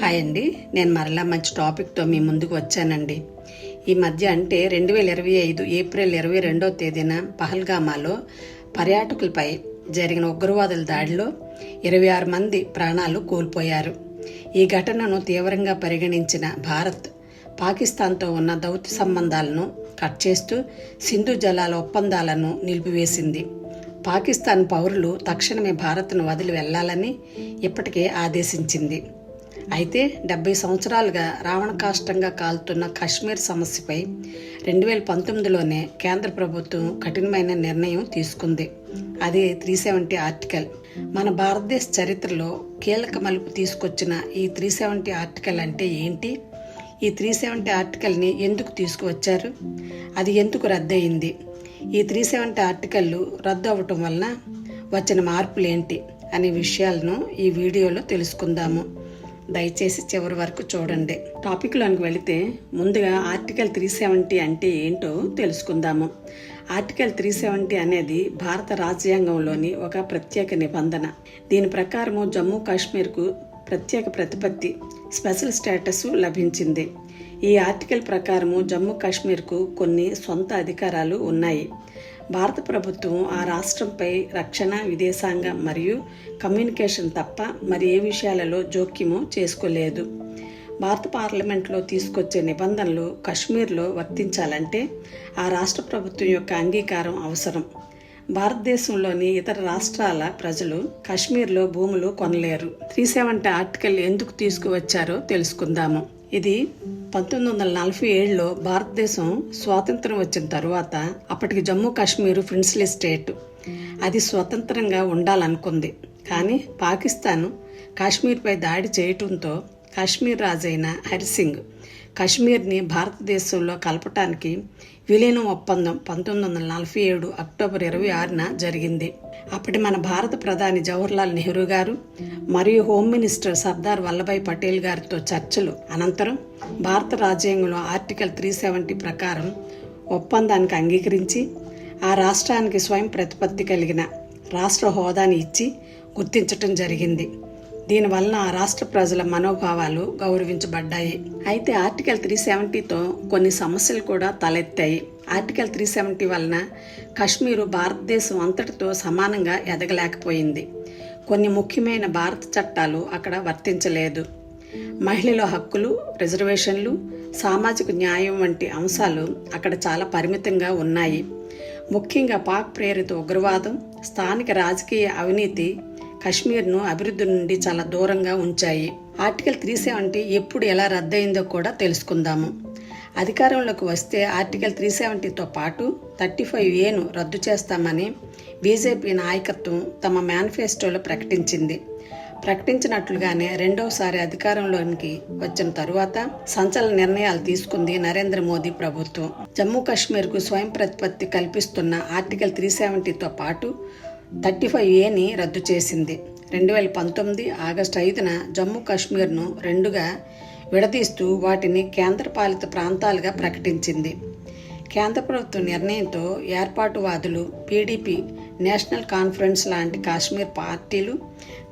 Hi అండి. నేను మరలా మంచి టాపిక్తో మీ ముందుకు వచ్చానండి. ఈ మధ్య అంటే రెండు వేల ఇరవై ఐదు ఏప్రిల్ ఇరవై రెండవ తేదీన పహల్గామాలో పర్యాటకులపై జరిగిన ఉగ్రవాదుల దాడిలో ఇరవై ఆరు మంది ప్రాణాలు కోల్పోయారు. ఈ ఘటనను తీవ్రంగా పరిగణించిన భారత్ పాకిస్తాన్తో ఉన్న దౌత్య సంబంధాలను కట్ చేస్తూ సింధు జలాల ఒప్పందాలను నిలిపివేసింది. పాకిస్తాన్ పౌరులు తక్షణమే భారత్ను వదిలి వెళ్ళాలని ఇప్పటికే ఆదేశించింది. అయితే డెబ్బై సంవత్సరాలుగా రావణ కాష్టంగా కాలుతున్న కాశ్మీర్ సమస్యపై రెండు వేల పంతొమ్మిదిలోనే కేంద్ర ప్రభుత్వం కఠినమైన నిర్ణయం తీసుకుంది. అది త్రీ సెవెంటీ ఆర్టికల్. మన భారతదేశ చరిత్రలో కీలక మలుపు తీసుకొచ్చిన ఈ త్రీ సెవెంటీ ఆర్టికల్ అంటే ఏంటి? ఈ త్రీ సెవెంటీ ఆర్టికల్ని ఎందుకు తీసుకువచ్చారు? అది ఎందుకు రద్దయింది? ఈ త్రీ సెవెంటీ ఆర్టికల్లు రద్దు అవ్వటం వలన వచ్చిన మార్పులు ఏంటి అనే విషయాలను ఈ వీడియోలో తెలుసుకుందాము. దయచేసి చివరి వరకు చూడండి. టాపిక్లోనికి వెళితే ముందుగా ఆర్టికల్ త్రీ సెవెంటీ అంటే ఏంటో తెలుసుకుందాము. ఆర్టికల్ త్రీ సెవెంటీ అనేది భారత రాజ్యాంగంలోని ఒక ప్రత్యేక నిబంధన. దీని ప్రకారము జమ్మూ కాశ్మీర్కు ప్రత్యేక ప్రతిపత్తి స్పెషల్ స్టేటస్ లభించింది. ఈ ఆర్టికల్ ప్రకారము జమ్మూ కాశ్మీర్కు కొన్ని సొంత అధికారాలు ఉన్నాయి. భారత ప్రభుత్వం ఆ రాష్ట్రంపై రక్షణ విదేశాంగ మరియు కమ్యూనికేషన్ తప్ప మరి ఏ విషయాలలో జోక్యము చేసుకోలేదు. భారత పార్లమెంట్లో తీసుకొచ్చే నిబంధనలు కశ్మీర్లో వర్తించాలంటే ఆ రాష్ట్ర ప్రభుత్వం యొక్క అంగీకారం అవసరం. భారతదేశంలోని ఇతర రాష్ట్రాల ప్రజలు కశ్మీర్లో భూములు కొనలేరు. త్రీ సెవెంటీ ఆర్టికల్ ఎందుకు తీసుకువచ్చారో తెలుసుకుందాము. ఇది పంతొమ్మిది వందల నలభై ఏడులో భారతదేశం స్వాతంత్రం వచ్చిన తరువాత అప్పటికి జమ్మూ కాశ్మీర్ ప్రిన్స్లీ స్టేట్. అది స్వతంత్రంగా ఉండాలనుకుంది. కానీ పాకిస్తాన్ కాశ్మీర్పై దాడి చేయటంతో కాశ్మీర్ రాజైన హరిసింగ్ కాశ్మీర్ని భారతదేశంలో కలపటానికి విలీనం ఒప్పందం పంతొమ్మిది వందల నలభై ఏడు అక్టోబర్ ఇరవై ఆరున జరిగింది. అప్పటి మన భారత ప్రధాని జవహర్లాల్ నెహ్రూ గారు మరియు హోమ్ మినిస్టర్ సర్దార్ వల్లభాయ్ పటేల్ గారితో చర్చలు అనంతరం భారత రాజ్యాంగంలో ఆర్టికల్ త్రీ సెవెంటీ ప్రకారం ఒప్పందానికి అంగీకరించి ఆ రాష్ట్రానికి స్వయం ప్రతిపత్తి కలిగిన రాష్ట్ర హోదాని ఇచ్చి గుర్తించటం జరిగింది. దీనివలన రాష్ట్ర ప్రజల మనోభావాలు గౌరవించబడ్డాయి. అయితే ఆర్టికల్ త్రీ సెవెంటీతో కొన్ని సమస్యలు కూడా తలెత్తాయి. ఆర్టికల్ త్రీ సెవెంటీ వలన కశ్మీరు భారతదేశం అంతటితో సమానంగా ఎదగలేకపోయింది. కొన్ని ముఖ్యమైన భారత చట్టాలు అక్కడ వర్తించలేదు. మహిళల హక్కులు రిజర్వేషన్లు సామాజిక న్యాయం వంటి అంశాలు అక్కడ చాలా పరిమితంగా ఉన్నాయి. ముఖ్యంగా పాక్ ప్రేరిత ఉగ్రవాదం స్థానిక రాజకీయ అవినీతి కశ్మీర్ను అభివృద్ధి నుండి చాలా దూరంగా ఉంచాయి. ఆర్టికల్ త్రీ సెవెంటీ ఎప్పుడు ఎలా రద్దయిందో కూడా తెలుసుకుందాము. అధికారంలోకి వస్తే ఆర్టికల్ త్రీ సెవెంటీతో పాటు థర్టీ ఫైవ్ ఏను రద్దు చేస్తామని బీజేపీ నాయకత్వం తమ మేనిఫెస్టోలో ప్రకటించింది. ప్రకటించినట్లుగానే రెండవసారి అధికారంలోనికి వచ్చిన తరువాత సంచలన నిర్ణయాలు తీసుకుంది నరేంద్ర మోదీ ప్రభుత్వం. జమ్మూ కాశ్మీర్కు స్వయం ప్రతిపత్తి కల్పిస్తున్న ఆర్టికల్ త్రీ సెవెంటీతో పాటు థర్టీ ఫైవ్ ఏని రద్దు చేసింది. రెండు వేల పంతొమ్మిది ఆగస్టు ఐదున జమ్మూ కాశ్మీర్ను రెండుగా విడదీస్తూ వాటిని కేంద్రపాలిత ప్రాంతాలుగా ప్రకటించింది. కేంద్ర ప్రభుత్వ నిర్ణయంతో ఏర్పాటువాదులు పీడీపీ నేషనల్ కాన్ఫరెన్స్ లాంటి కాశ్మీర్ పార్టీలు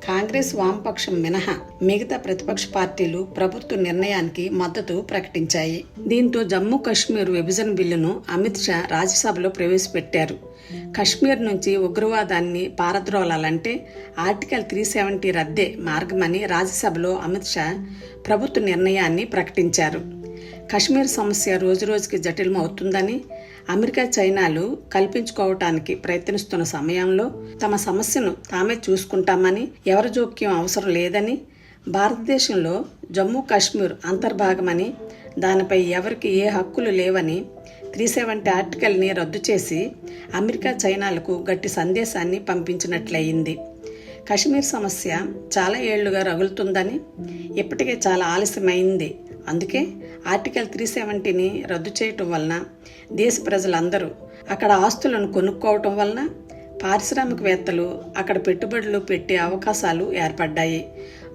కాంగ్రెస్ వామపక్షం మినహా మిగతా ప్రతిపక్ష పార్టీలు ప్రభుత్వ నిర్ణయానికి మద్దతు ప్రకటించాయి. దీంతో జమ్మూ కాశ్మీర్ విభజన బిల్లును అమిత్ షా రాజ్యసభలో ప్రవేశపెట్టారు. కశ్మీర్ నుంచి ఉగ్రవాదాన్ని పారద్రోలాలంటే ఆర్టికల్ త్రీ సెవెంటీ రద్దే మార్గమని రాజ్యసభలో అమిత్ షా ప్రభుత్వ నిర్ణయాన్ని ప్రకటించారు. కశ్మీర్ సమస్య రోజురోజుకి జటిలమవుతుందని అమెరికా చైనాలు కల్పించుకోవటానికి ప్రయత్నిస్తున్న సమయంలో తమ సమస్యను తామే చూసుకుంటామని ఎవరి జోక్యం అవసరం లేదని భారతదేశంలో జమ్మూ కాశ్మీర్ అంతర్భాగమని దానిపై ఎవరికి ఏ హక్కులు లేవని త్రీ సెవెంటీ ఆర్టికల్ని రద్దు చేసి అమెరికా చైనాలకు గట్టి సందేశాన్ని పంపించినట్లయింది. కశ్మీర్ సమస్య చాలా ఏళ్ళుగా రగులుతుందని ఇప్పటికే చాలా ఆలస్యమైంది. అందుకే ఆర్టికల్ త్రీ సెవెంటీని రద్దు చేయటం వలన దేశ ప్రజలందరూ అక్కడ ఆస్తులను కొనుక్కోవటం వలన పారిశ్రామికవేత్తలు అక్కడ పెట్టుబడులు పెట్టే అవకాశాలు ఏర్పడ్డాయి.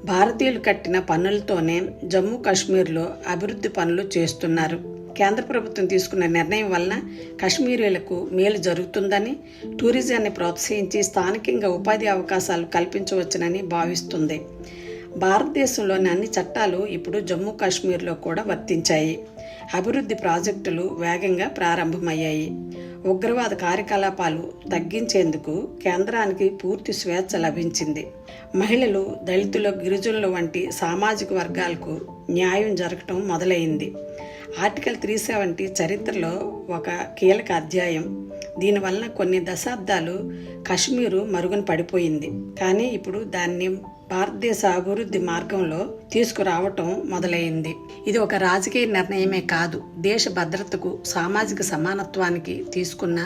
భారతీయులు కట్టిన పన్నులతోనే జమ్మూ కాశ్మీర్లో అభివృద్ధి పనులు చేస్తున్నారు. కేంద్ర ప్రభుత్వం తీసుకున్న నిర్ణయం వలన కశ్మీరీలకు మేలు జరుగుతుందని టూరిజాన్ని ప్రోత్సహించి స్థానికంగా ఉపాధి అవకాశాలు కల్పించవచ్చునని భావిస్తుంది. భారతదేశంలోని అన్ని చట్టాలు ఇప్పుడు జమ్మూ కాశ్మీర్లో కూడా వర్తించాయి. అభివృద్ధి ప్రాజెక్టులు వేగంగా ప్రారంభమయ్యాయి. ఉగ్రవాద కార్యకలాపాలు తగ్గించేందుకు కేంద్రానికి పూర్తి స్వేచ్ఛ లభించింది. మహిళలు దళితులు గిరిజనులు వంటి సామాజిక వర్గాలకు న్యాయం జరగటం మొదలైంది. ఆర్టికల్ త్రీ సెవెంటీ చరిత్రలో ఒక కీలక అధ్యాయం. దీనివలన కొన్ని దశాబ్దాలు కశ్మీరు మరుగున పడిపోయింది. కానీ ఇప్పుడు దాన్ని భారతదేశ అభివృద్ధి మార్గంలో తీసుకురావటం మొదలైంది. ఇది ఒక రాజకీయ నిర్ణయమే కాదు దేశ భద్రతకు సామాజిక సమానత్వానికి తీసుకున్న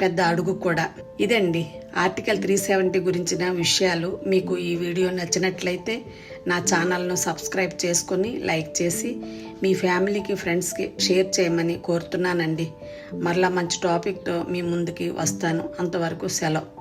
పెద్ద అడుగు కూడా. ఇదండి ఆర్టికల్ త్రీ సెవెంటీ గురించిన విషయాలు. మీకు ఈ వీడియో నచ్చినట్లయితే నా ఛానల్ను సబ్స్క్రైబ్ చేసుకొని లైక్ చేసి మీ ఫ్యామిలీకి ఫ్రెండ్స్కి షేర్ చేయమని కోరుతున్నానండి. మరలా మంచి టాపిక్తో మీ ముందుకి వస్తాను. అంతవరకు సెలవు.